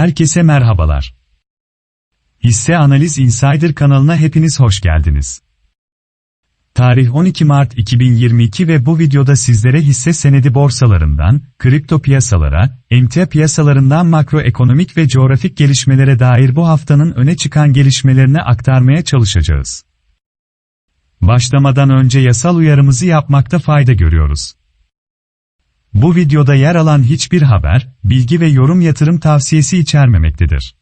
Herkese merhabalar. Hisse Analiz Insider kanalına hepiniz hoş geldiniz. Tarih 12 Mart 2022 ve bu videoda sizlere hisse senedi borsalarından, kripto piyasalara, emtia piyasalarından makroekonomik ve coğrafik gelişmelere dair bu haftanın öne çıkan gelişmelerini aktarmaya çalışacağız. Başlamadan önce yasal uyarımızı yapmakta fayda görüyoruz. Bu videoda yer alan hiçbir haber, bilgi ve yorum yatırım tavsiyesi içermemektedir.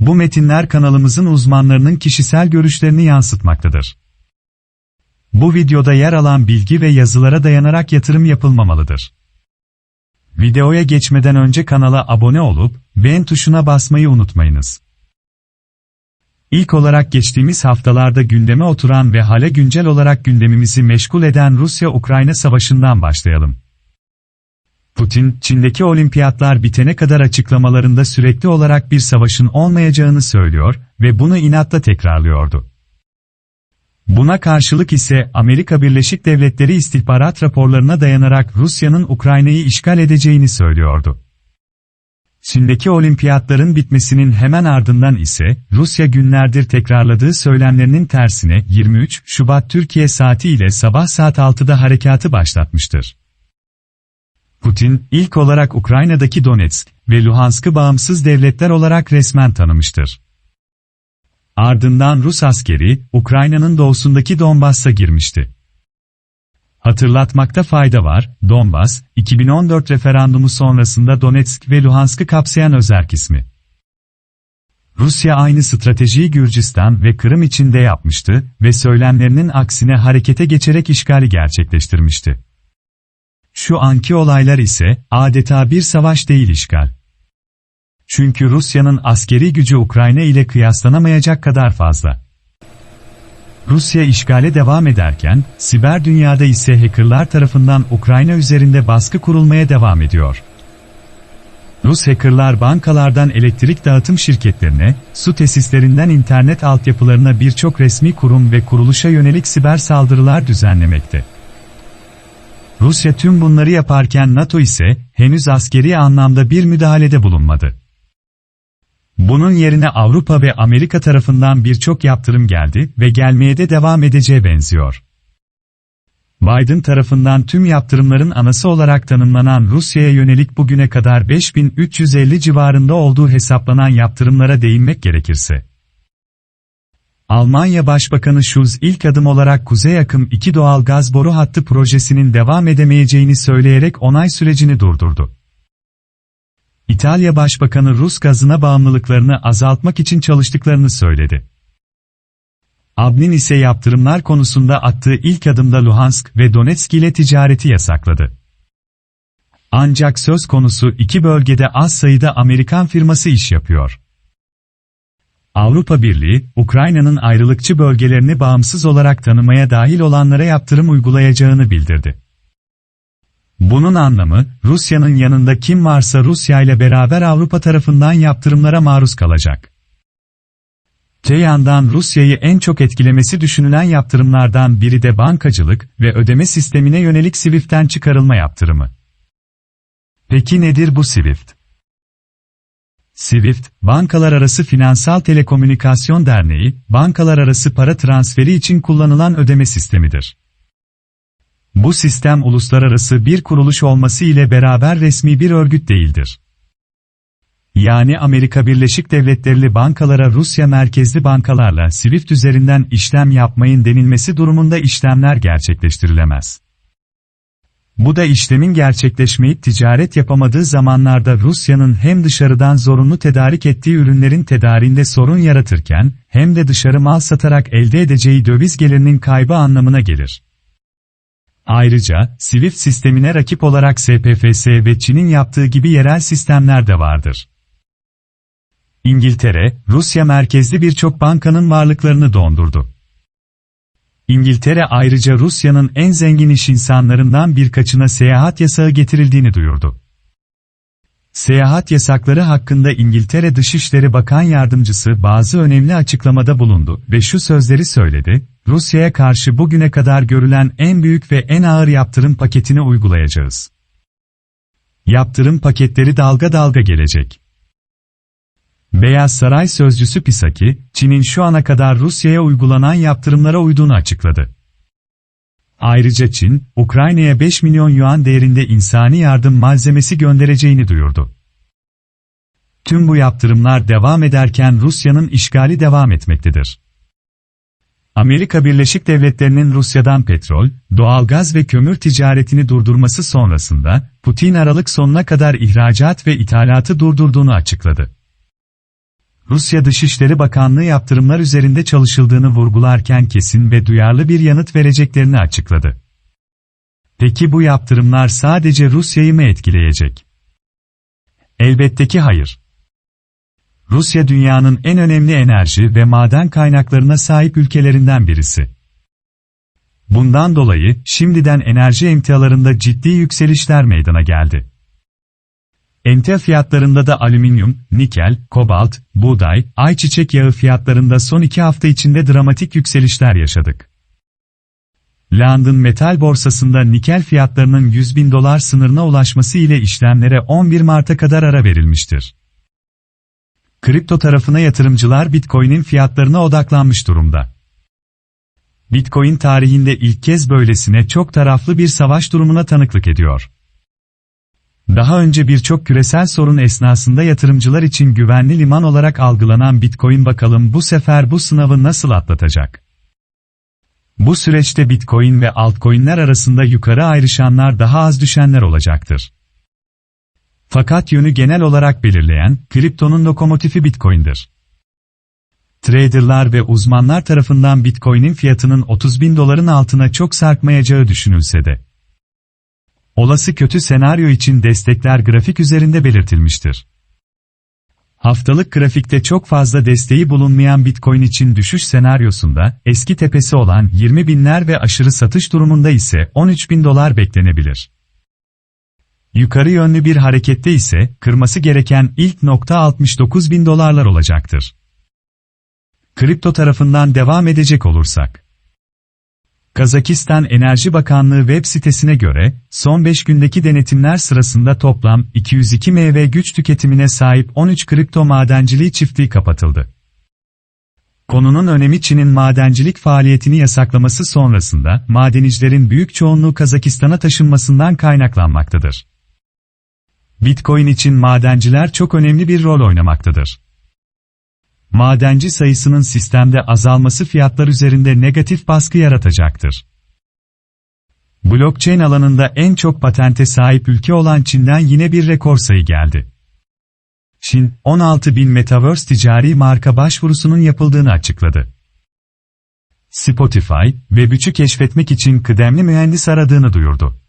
Bu metinler kanalımızın uzmanlarının kişisel görüşlerini yansıtmaktadır. Bu videoda yer alan bilgi ve yazılara dayanarak yatırım yapılmamalıdır. Videoya geçmeden önce kanala abone olup, beğen tuşuna basmayı unutmayınız. İlk olarak geçtiğimiz haftalarda gündeme oturan ve hale güncel olarak gündemimizi meşgul eden Rusya-Ukrayna savaşından başlayalım. Putin, Çin'deki olimpiyatlar bitene kadar açıklamalarında sürekli olarak bir savaşın olmayacağını söylüyor ve bunu inatla tekrarlıyordu. Buna karşılık ise Amerika Birleşik Devletleri istihbarat raporlarına dayanarak Rusya'nın Ukrayna'yı işgal edeceğini söylüyordu. Çin'deki olimpiyatların bitmesinin hemen ardından ise Rusya günlerdir tekrarladığı söylemlerinin tersine 23 Şubat Türkiye saati ile sabah saat 6'da harekatı başlatmıştır. Putin, ilk olarak Ukrayna'daki Donetsk ve Luhansk'ı bağımsız devletler olarak resmen tanımıştır. Ardından Rus askeri, Ukrayna'nın doğusundaki Donbass'a girmişti. Hatırlatmakta fayda var, Donbas, 2014 referandumu sonrasında Donetsk ve Luhansk'ı kapsayan özerk ismi. Rusya aynı stratejiyi Gürcistan ve Kırım için de yapmıştı ve söylemlerinin aksine harekete geçerek işgali gerçekleştirmişti. Şu anki olaylar ise adeta bir savaş değil işgal. Çünkü Rusya'nın askeri gücü Ukrayna ile kıyaslanamayacak kadar fazla. Rusya işgale devam ederken, siber dünyada ise hackerlar tarafından Ukrayna üzerinde baskı kurulmaya devam ediyor. Rus hackerlar bankalardan elektrik dağıtım şirketlerine, su tesislerinden internet altyapılarına birçok resmi kurum ve kuruluşa yönelik siber saldırılar düzenlemekte. Rusya tüm bunları yaparken NATO ise henüz askeri anlamda bir müdahalede bulunmadı. Bunun yerine Avrupa ve Amerika tarafından birçok yaptırım geldi ve gelmeye de devam edeceğe benziyor. Biden tarafından tüm yaptırımların anası olarak tanımlanan Rusya'ya yönelik bugüne kadar 5350 civarında olduğu hesaplanan yaptırımlara değinmek gerekirse. Almanya Başbakanı Schulz ilk adım olarak Kuzey Akım 2 doğal gaz boru hattı projesinin devam edemeyeceğini söyleyerek onay sürecini durdurdu. İtalya Başbakanı Rus gazına bağımlılıklarını azaltmak için çalıştıklarını söyledi. Abnin ise yaptırımlar konusunda attığı ilk adımda Luhansk ve Donetsk ile ticareti yasakladı. Ancak söz konusu iki bölgede az sayıda Amerikan firması iş yapıyor. Avrupa Birliği, Ukrayna'nın ayrılıkçı bölgelerini bağımsız olarak tanımaya dahil olanlara yaptırım uygulayacağını bildirdi. Bunun anlamı, Rusya'nın yanında kim varsa Rusya ile beraber Avrupa tarafından yaptırımlara maruz kalacak. Te yandan Rusya'yı en çok etkilemesi düşünülen yaptırımlardan biri de bankacılık ve ödeme sistemine yönelik SWIFT'ten çıkarılma yaptırımı. Peki nedir bu SWIFT? SWIFT, Bankalar Arası Finansal Telekomünikasyon Derneği, bankalar arası para transferi için kullanılan ödeme sistemidir. Bu sistem uluslararası bir kuruluş olması ile beraber resmi bir örgüt değildir. Yani Amerika Birleşik Devletleri bankalara Rusya merkezli bankalarla SWIFT üzerinden işlem yapmayın denilmesi durumunda işlemler gerçekleştirilemez. Bu da işlemin gerçekleşmeyip ticaret yapamadığı zamanlarda Rusya'nın hem dışarıdan zorunlu tedarik ettiği ürünlerin tedariğinde sorun yaratırken, hem de dışarı mal satarak elde edeceği döviz gelirinin kaybı anlamına gelir. Ayrıca, SWIFT sistemine rakip olarak SPFS ve Çin'in yaptığı gibi yerel sistemler de vardır. İngiltere, Rusya merkezli birçok bankanın varlıklarını dondurdu. İngiltere ayrıca Rusya'nın en zengin iş insanlarından birkaçına seyahat yasağı getirildiğini duyurdu. Seyahat yasakları hakkında İngiltere Dışişleri Bakan Yardımcısı bazı önemli açıklamada bulundu ve şu sözleri söyledi, Rusya'ya karşı bugüne kadar görülen en büyük ve en ağır yaptırım paketini uygulayacağız. Yaptırım paketleri dalga dalga gelecek. Beyaz Saray sözcüsü Pisaki, Çin'in şu ana kadar Rusya'ya uygulanan yaptırımlara uyduğunu açıkladı. Ayrıca Çin, Ukrayna'ya 5 milyon yuan değerinde insani yardım malzemesi göndereceğini duyurdu. Tüm bu yaptırımlar devam ederken Rusya'nın işgali devam etmektedir. Amerika Birleşik Devletleri'nin Rusya'dan petrol, doğalgaz ve kömür ticaretini durdurması sonrasında, Putin Aralık sonuna kadar ihracat ve ithalatı durdurduğunu açıkladı. Rusya Dışişleri Bakanlığı yaptırımlar üzerinde çalışıldığını vurgularken kesin ve duyarlı bir yanıt vereceklerini açıkladı. Peki bu yaptırımlar sadece Rusya'yı mı etkileyecek? Elbette ki hayır. Rusya dünyanın en önemli enerji ve maden kaynaklarına sahip ülkelerinden birisi. Bundan dolayı şimdiden enerji emtialarında ciddi yükselişler meydana geldi. Emtia fiyatlarında da alüminyum, nikel, kobalt, buğday, ayçiçek yağı fiyatlarında son iki hafta içinde dramatik yükselişler yaşadık. London Metal Borsası'nda nikel fiyatlarının 100 bin dolar sınırına ulaşması ile işlemlere 11 Mart'a kadar ara verilmiştir. Kripto tarafına yatırımcılar Bitcoin'in fiyatlarına odaklanmış durumda. Bitcoin tarihinde ilk kez böylesine çok taraflı bir savaş durumuna tanıklık ediyor. Daha önce birçok küresel sorun esnasında yatırımcılar için güvenli liman olarak algılanan Bitcoin bakalım bu sefer bu sınavı nasıl atlatacak? Bu süreçte Bitcoin ve altcoin'ler arasında yukarı ayrışanlar daha az düşenler olacaktır. Fakat yönü genel olarak belirleyen, kriptonun lokomotifi Bitcoin'dir. Traderlar ve uzmanlar tarafından Bitcoin'in fiyatının 30 bin doların altına çok sarkmayacağı düşünülse de. Olası kötü senaryo için destekler grafik üzerinde belirtilmiştir. Haftalık grafikte çok fazla desteği bulunmayan Bitcoin için düşüş senaryosunda, eski tepesi olan 20 binler ve aşırı satış durumunda ise 13 bin dolar beklenebilir. Yukarı yönlü bir harekette ise, kırması gereken ilk nokta 69 bin dolarlar olacaktır. Kripto tarafından devam edecek olursak. Kazakistan Enerji Bakanlığı web sitesine göre, son 5 gündeki denetimler sırasında toplam 202 MW güç tüketimine sahip 13 kripto madenciliği çiftliği kapatıldı. Konunun önemi Çin'in madencilik faaliyetini yasaklaması sonrasında madenicilerin büyük çoğunluğu Kazakistan'a taşınmasından kaynaklanmaktadır. Bitcoin için madenciler çok önemli bir rol oynamaktadır. Madenci sayısının sistemde azalması fiyatlar üzerinde negatif baskı yaratacaktır. Blockchain alanında en çok patente sahip ülke olan Çin'den yine bir rekor sayı geldi. Çin, 16 bin Metaverse ticari marka başvurusunun yapıldığını açıkladı. Spotify, Web3'ü keşfetmek için kıdemli mühendis aradığını duyurdu.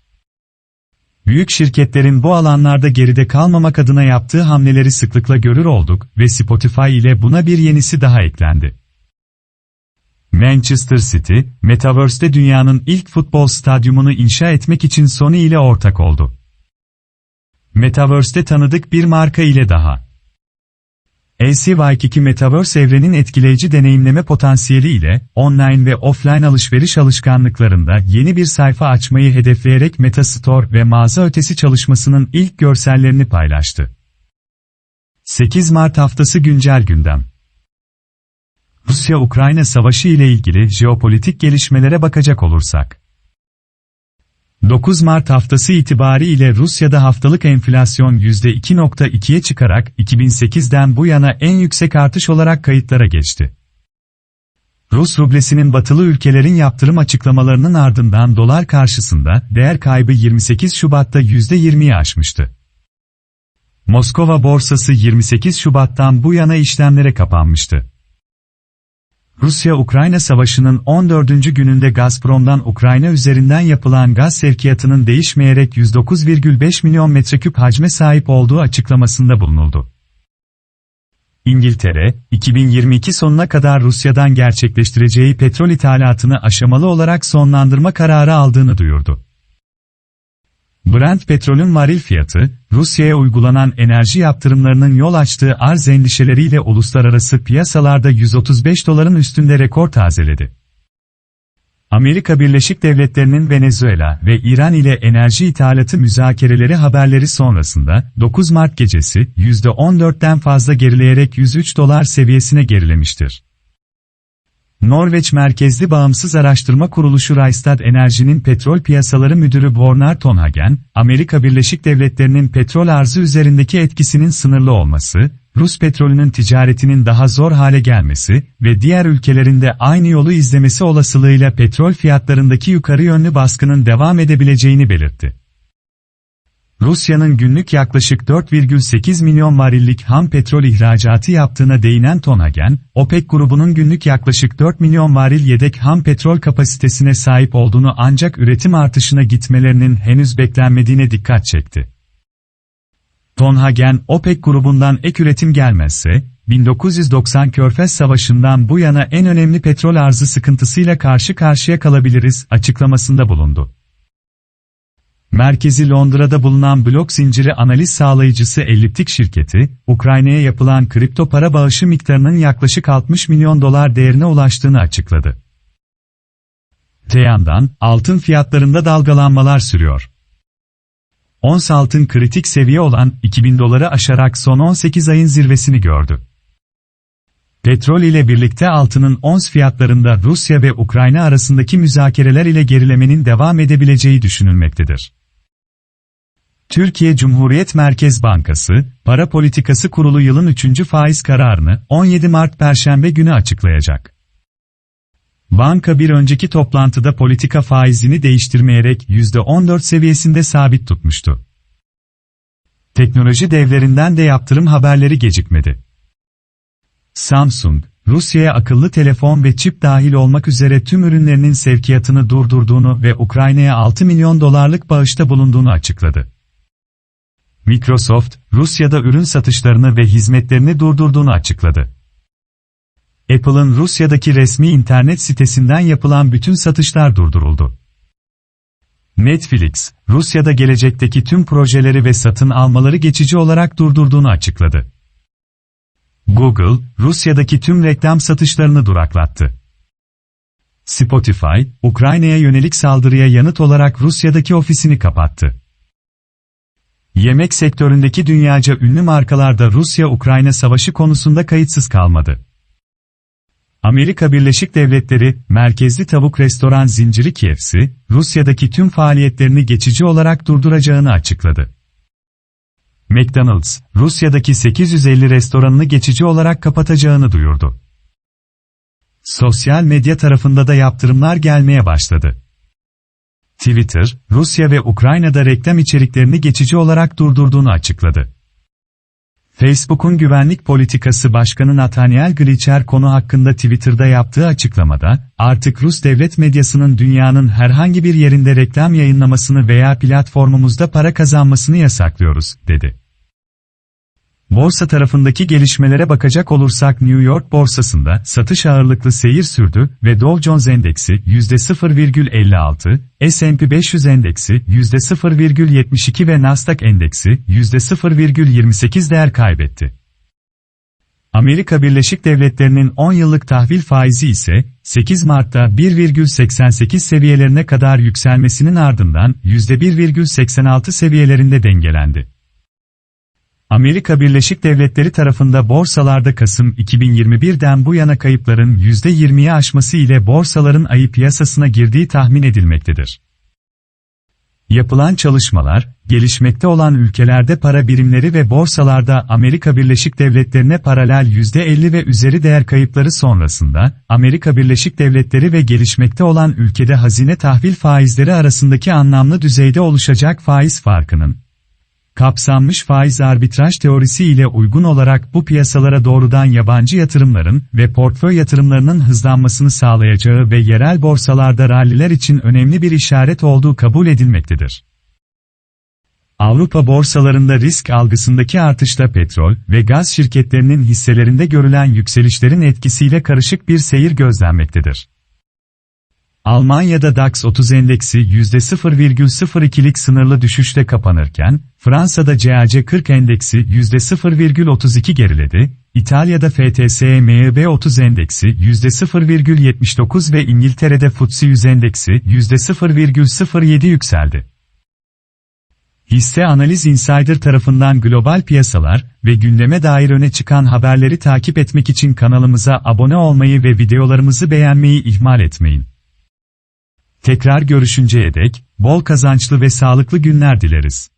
Büyük şirketlerin bu alanlarda geride kalmamak adına yaptığı hamleleri sıklıkla görür olduk ve Spotify ile buna bir yenisi daha eklendi. Manchester City, Metaverse'de dünyanın ilk futbol stadyumunu inşa etmek için Sony ile ortak oldu. Metaverse'de tanıdık bir marka ile daha. LCY2 Metaverse evrenin etkileyici deneyimleme potansiyeli ile, online ve offline alışveriş alışkanlıklarında yeni bir sayfa açmayı hedefleyerek Metastore ve mağaza ötesi çalışmasının ilk görsellerini paylaştı. 8 Mart haftası güncel gündem. Rusya-Ukrayna savaşı ile ilgili jeopolitik gelişmelere bakacak olursak. 9 Mart haftası itibariyle Rusya'da haftalık enflasyon %2.2'ye çıkarak 2008'den bu yana en yüksek artış olarak kayıtlara geçti. Rus rublesinin batılı ülkelerin yaptırım açıklamalarının ardından dolar karşısında değer kaybı 28 Şubat'ta %20'yi aşmıştı. Moskova borsası 28 Şubat'tan bu yana işlemlere kapanmıştı. Rusya-Ukrayna savaşının 14. gününde Gazprom'dan Ukrayna üzerinden yapılan gaz sevkiyatının değişmeyerek 109,5 milyon metreküp hacme sahip olduğu açıklamasında bulunuldu. İngiltere, 2022 sonuna kadar Rusya'dan gerçekleştireceği petrol ithalatını aşamalı olarak sonlandırma kararı aldığını duyurdu. Brent petrolün varil fiyatı, Rusya'ya uygulanan enerji yaptırımlarının yol açtığı arz endişeleriyle uluslararası piyasalarda 135 doların üstünde rekor tazeledi. Amerika Birleşik Devletleri'nin Venezuela ve İran ile enerji ithalatı müzakereleri haberleri sonrasında 9 Mart gecesi %14'ten fazla gerileyerek 103 dolar seviyesine gerilemiştir. Norveç merkezli bağımsız araştırma kuruluşu Rystad Enerji'nin petrol piyasaları müdürü Bornar Tonhagen, Amerika Birleşik Devletleri'nin petrol arzı üzerindeki etkisinin sınırlı olması, Rus petrolünün ticaretinin daha zor hale gelmesi ve diğer ülkelerinde aynı yolu izlemesi olasılığıyla petrol fiyatlarındaki yukarı yönlü baskının devam edebileceğini belirtti. Rusya'nın günlük yaklaşık 4,8 milyon varillik ham petrol ihracatı yaptığına değinen Tonhagen, OPEC grubunun günlük yaklaşık 4 milyon varil yedek ham petrol kapasitesine sahip olduğunu ancak üretim artışına gitmelerinin henüz beklenmediğine dikkat çekti. Tonhagen, OPEC grubundan ek üretim gelmezse, 1990 Körfez Savaşı'ndan bu yana en önemli petrol arzı sıkıntısıyla karşı karşıya kalabiliriz açıklamasında bulundu. Merkezi Londra'da bulunan blok zinciri analiz sağlayıcısı Elliptik şirketi, Ukrayna'ya yapılan kripto para bağışı miktarının yaklaşık 60 milyon dolar değerine ulaştığını açıkladı. Te yandan, altın fiyatlarında dalgalanmalar sürüyor. Ons altın kritik seviye olan 2000 doları aşarak son 18 ayın zirvesini gördü. Petrol ile birlikte altının ons fiyatlarında Rusya ve Ukrayna arasındaki müzakereler ile gerilemenin devam edebileceği düşünülmektedir. Türkiye Cumhuriyet Merkez Bankası, Para Politikası Kurulu yılın 3. faiz kararını 17 Mart Perşembe günü açıklayacak. Banka bir önceki toplantıda politika faizini değiştirmeyerek %14 seviyesinde sabit tutmuştu. Teknoloji devlerinden de yaptırım haberleri gecikmedi. Samsung, Rusya'ya akıllı telefon ve çip dahil olmak üzere tüm ürünlerinin sevkiyatını durdurduğunu ve Ukrayna'ya 6 milyon dolarlık bağışta bulunduğunu açıkladı. Microsoft, Rusya'da ürün satışlarını ve hizmetlerini durdurduğunu açıkladı. Apple'ın Rusya'daki resmi internet sitesinden yapılan bütün satışlar durduruldu. Netflix, Rusya'da gelecekteki tüm projeleri ve satın almaları geçici olarak durdurduğunu açıkladı. Google, Rusya'daki tüm reklam satışlarını duraklattı. Spotify, Ukrayna'ya yönelik saldırıya yanıt olarak Rusya'daki ofisini kapattı. Yemek sektöründeki dünyaca ünlü markalarda Rusya-Ukrayna savaşı konusunda kayıtsız kalmadı. Amerika Birleşik Devletleri, merkezli tavuk restoran zinciri KFC, Rusya'daki tüm faaliyetlerini geçici olarak durduracağını açıkladı. McDonald's, Rusya'daki 850 restoranını geçici olarak kapatacağını duyurdu. Sosyal medya tarafında da yaptırımlar gelmeye başladı. Twitter, Rusya ve Ukrayna'da reklam içeriklerini geçici olarak durdurduğunu açıkladı. Facebook'un güvenlik politikası başkanı Nathaniel Gleicher konu hakkında Twitter'da yaptığı açıklamada, artık Rus devlet medyasının dünyanın herhangi bir yerinde reklam yayınlamasını veya platformumuzda para kazanmasını yasaklıyoruz, dedi. Borsa tarafındaki gelişmelere bakacak olursak New York borsasında satış ağırlıklı seyir sürdü ve Dow Jones Endeksi %0,56, S&P 500 Endeksi %0,72 ve Nasdaq Endeksi %0,28 değer kaybetti. Amerika Birleşik Devletleri'nin 10 yıllık tahvil faizi ise 8 Mart'ta 1,88 seviyelerine kadar yükselmesinin ardından %1,86 seviyelerinde dengelendi. Amerika Birleşik Devletleri tarafında borsalarda Kasım 2021'den bu yana kayıpların %20'yi aşması ile borsaların ayı piyasasına girdiği tahmin edilmektedir. Yapılan çalışmalar, gelişmekte olan ülkelerde para birimleri ve borsalarda Amerika Birleşik Devletleri'ne paralel %50 ve üzeri değer kayıpları sonrasında, Amerika Birleşik Devletleri ve gelişmekte olan ülkede hazine tahvil faizleri arasındaki anlamlı düzeyde oluşacak faiz farkının, kapsammış faiz arbitraj teorisi ile uygun olarak bu piyasalara doğrudan yabancı yatırımların ve portföy yatırımlarının hızlanmasını sağlayacağı ve yerel borsalarda ralliler için önemli bir işaret olduğu kabul edilmektedir. Avrupa borsalarında risk algısındaki artışla petrol ve gaz şirketlerinin hisselerinde görülen yükselişlerin etkisiyle karışık bir seyir gözlenmektedir. Almanya'da DAX 30 endeksi %0,02'lik sınırlı düşüşle kapanırken, Fransa'da CAC 40 endeksi %0,32 geriledi, İtalya'da FTSE MIB 30 endeksi %0,79 ve İngiltere'de FTSE 100 endeksi %0,07 yükseldi. Hisse Analiz Insider tarafından global piyasalar ve gündeme dair öne çıkan haberleri takip etmek için kanalımıza abone olmayı ve videolarımızı beğenmeyi ihmal etmeyin. Tekrar görüşünceye dek, bol kazançlı ve sağlıklı günler dileriz.